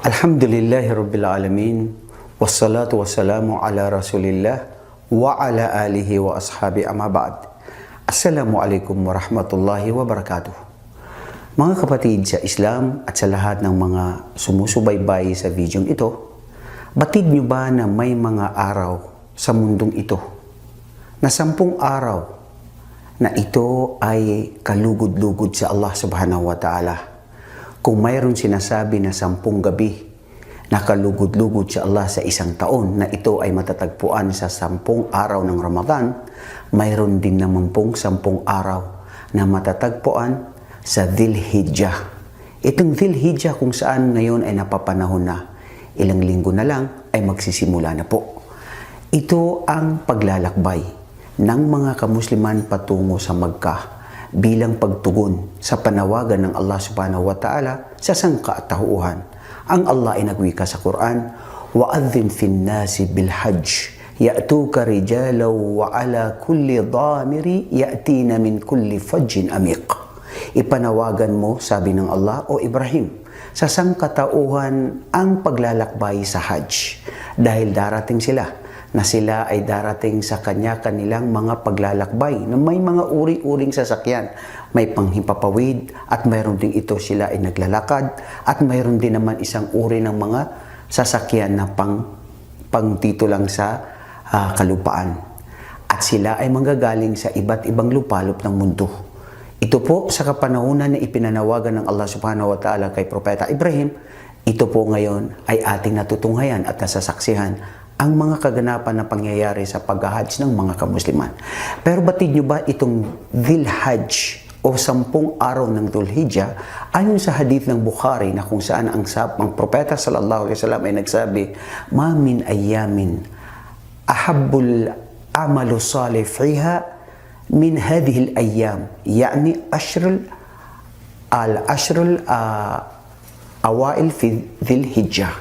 Alhamdulillahi Rabbil Alamin. Wassalatu wassalamu ala Rasulillah Wa ala alihi wa ashabi. Amma ba'd. Assalamualaikum warahmatullahi wabarakatuh Mga kapatid sa Islam at sa lahat ng mga sumusubaybay sa video ito Batid nyo ba na may mga araw sa mundong ito? Na sampung araw na ito ay kalugod-lugod sa Allah subhanahu wa ta'ala kung mayroon sinasabi na sampung gabi na kalugod-lugod sa Allah sa isang taon na ito ay matatagpuan sa sampung araw ng Ramadan, mayroon din naman pong sampung araw na matatagpuan sa Dhil-Hijjah. Itong Dhil-Hijjah kung saan ngayon ay napapanahon na, ilang linggo na lang ay magsisimula na po. Ito ang paglalakbay ng mga kamusliman patungo sa Magkah bilang pagtugon sa panawagan ng Allah subhanahu wa ta'ala sa sangkaatahuhan. Ang Allah ay nagwika sa Quran, وَأَذِّنْ فِي النَّاسِ بِالْحَجِّ يَأْتُوكَ رِجَالًا وَعَلَى كُلِّ ضَامِرِ يَأْتِينَ مِنْ كُلِّ فَجٍّ أَمِيقٍ Ipanawagan mo, sabi ng Allah, o Ibrahim, sa sangkatauhan ang paglalakbay sa Hajj dahil darating sila na sila ay darating sa kanya-kanilang mga paglalakbay na may mga uri-uring sasakyan. May panghimpapawid at mayroon din ito sila ay naglalakad at mayroon din naman isang uri ng mga sasakyan na pang, pang dito lang sa ah, kalupaan. At sila ay manggagaling sa iba't ibang lupalop ng mundo. Ito po sa kapanahunan na ipinanawagan ng Allah subhanahu wa ta'ala kay Propeta Ibrahim, ito po ngayon ay ating natutunghayan at nasasaksihan ang mga kaganapan na pangyayari sa pag-hajj ng mga kamusliman. Pero batid nyo ba itong Dhil o sampung araw ng Dhul Hijjah ayon sa hadith ng Bukhari na kung saan ang, sab ang propeta sallallahu alaihi wasallam ay nagsabi, "Ma min ayamin ahabbul amalu salih fiha min hadhihi al-ayyam." Yani ashrul al-ashrul uh, awail fi Dhil Hijjah.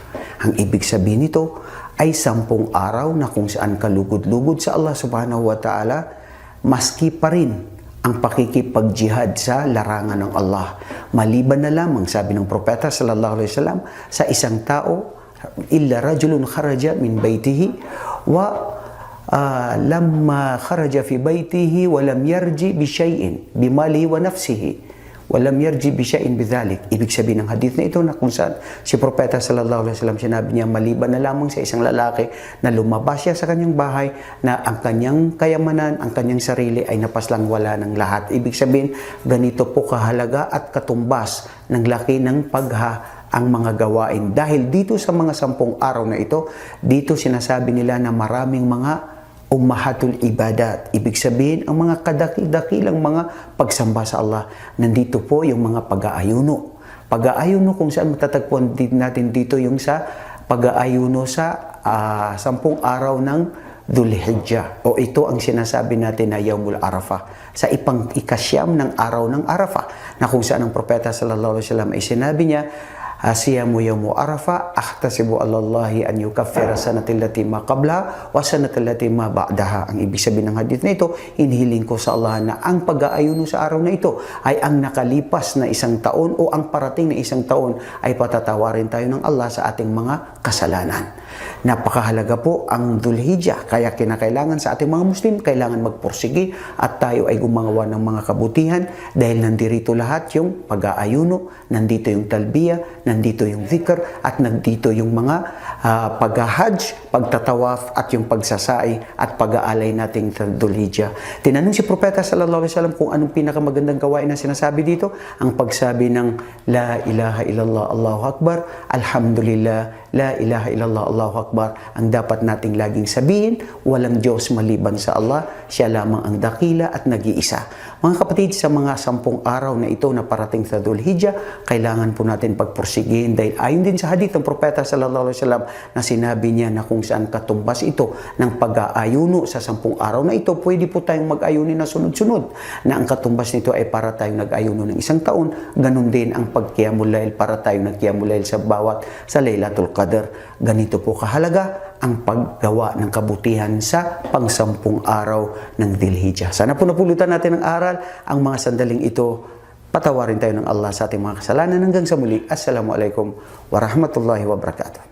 Ang ibig sabihin nito ay sampung araw na kung saan kalugod-lugod sa Allah subhanahu wa ta'ala, maski pa rin ang pakikipagjihad sa larangan ng Allah. Maliban na lamang, sabi ng propeta sallallahu alaihi wasallam, sa isang tao, illa rajulun kharaja min baytihi wa uh, lamma kharaja fi baytihi wa lam yarji bi shay'in bi malihi wa nafsihi walam yarji bi shay'in bidhalik. Ibig sabihin ng hadith na ito na kung saan si Propeta sallallahu alaihi wasallam sinabi niya maliban na lamang sa isang lalaki na lumabas siya sa kanyang bahay na ang kanyang kayamanan, ang kanyang sarili ay napaslang wala ng lahat. Ibig sabihin, ganito po kahalaga at katumbas ng laki ng pagha ang mga gawain. Dahil dito sa mga sampung araw na ito, dito sinasabi nila na maraming mga ummahatul ibadat. Ibig sabihin, ang mga kadakil-dakilang mga pagsamba sa Allah. Nandito po yung mga pag-aayuno. Pag-aayuno kung saan matatagpuan din natin dito yung sa pag-aayuno sa uh, sampung araw ng Dhul-Hijjah. O ito ang sinasabi natin na Yawmul Arafah. Sa ipang ikasyam ng araw ng Arafah na kung saan ang propeta sallallahu alaihi wasallam ay sinabi niya Asiyamu yawmu arafa ahtasibu alallahi an yukaffira sanatil lati ma qabla wa sanatil lati ma ba'daha. Ang ibig sabihin ng hadith na ito, inhiling ko sa Allah na ang pag-aayuno sa araw na ito ay ang nakalipas na isang taon o ang parating na isang taon ay patatawarin tayo ng Allah sa ating mga kasalanan. Napakahalaga po ang Dhul-Hijjah. Kaya kinakailangan sa ating mga Muslim, kailangan magpursige at tayo ay gumagawa ng mga kabutihan dahil nandito lahat yung pag-aayuno, nandito yung talbiya, nandito yung zikr, at nandito yung mga uh, pag-hajj, pagtatawaf, at yung pagsasai at pag-aalay nating Dhul-Hijjah. Tinanong si Propeta sallallahu alaihi wasallam kung anong pinakamagandang gawain na sinasabi dito, ang pagsabi ng La ilaha illallah Allahu Akbar, Alhamdulillah, La ilaha illallah Allahu Akbar ang dapat nating laging sabihin, walang Diyos maliban sa Allah, siya lamang ang dakila at nag-iisa. Mga kapatid, sa mga sampung araw na ito na parating sa Dhul Hijjah, kailangan po natin pagpursigin dahil ayon din sa hadith ng Propeta sallallahu alaihi wasallam na sinabi niya na kung saan katumbas ito ng pag-aayuno sa sampung araw na ito, pwede po tayong mag-ayunin na sunod-sunod na ang katumbas nito ay para tayong nag-ayuno ng isang taon, ganun din ang pagkiyamulail para tayong nagkiyamulail sa bawat sa Laylatul Qadr. Ganito po kahalaga ang paggawa ng kabutihan sa pangsampung araw ng Dhil-Hijjah. Sana po napulutan natin ng aral ang mga sandaling ito Patawarin tayo ng Allah sa ating mga kasalanan. Hanggang sa muli, Assalamualaikum warahmatullahi wabarakatuh.